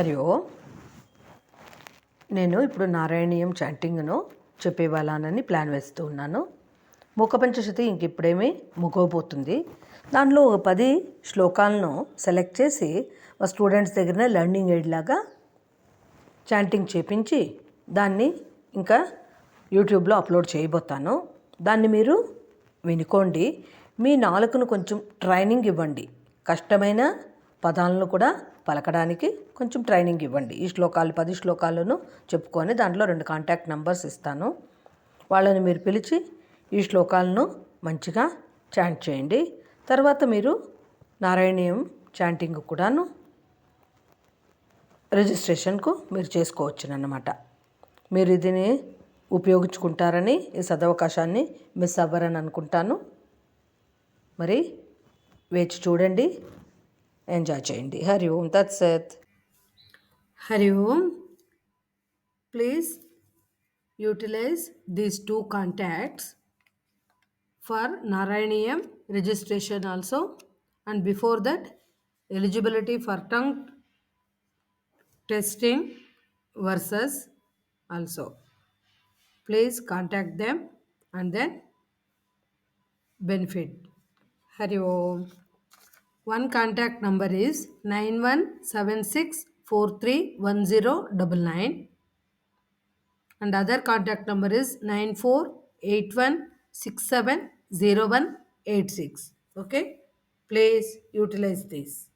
హరి ఓం. నేను ఇప్పుడు నారాయణీయం చాంటింగ్ను చెప్పేవాళ్ళనని ప్లాన్ వేస్తూ ఉన్నాను. ముఖపంచశతి ఇంక ఇప్పుడేమీ ముగవబోతుంది. దానిలో ఒక పది శ్లోకాలను సెలెక్ట్ చేసి మా స్టూడెంట్స్ దగ్గర లెర్నింగ్ ఎయిడ్ లాగా చాంటింగ్ చేపించి దాన్ని ఇంకా యూట్యూబ్లో అప్లోడ్ చేయబోతాను. దాన్ని మీరు వినుకోండి. మీ నాలుకను కొంచెం ట్రైనింగ్ ఇవ్వండి. కష్టమైన పదాలను కూడా పలకడానికి కొంచెం ట్రైనింగ్ ఇవ్వండి. ఈ శ్లోకాలు పది శ్లోకాలను చెప్పుకొని దాంట్లో రెండు కాంటాక్ట్ నెంబర్స్ ఇస్తాను. వాళ్ళని మీరు పిలిచి ఈ శ్లోకాలను మంచిగా చాంట్ చేయండి. తర్వాత మీరు నారాయణీయం చాంటింగ్ కూడాను రిజిస్ట్రేషన్కు మీరు చేసుకోవచ్చునన్నమాట. మీరు ఇదిని ఉపయోగించుకుంటారని ఈ సదవకాశాన్ని మిస్ అవ్వరని అనుకుంటాను. మరి వేచి చూడండి. ఎంజాయ్ చేయండి హరి ఓం తత్సత్ Hari Om please utilize these two contacts for Narayaneeyam registration also and before that eligibility for tongue testing versus also please contact them and then benefit hari om one contact number is 9176431099 and other contact number is 9481670186 okay? Please utilize this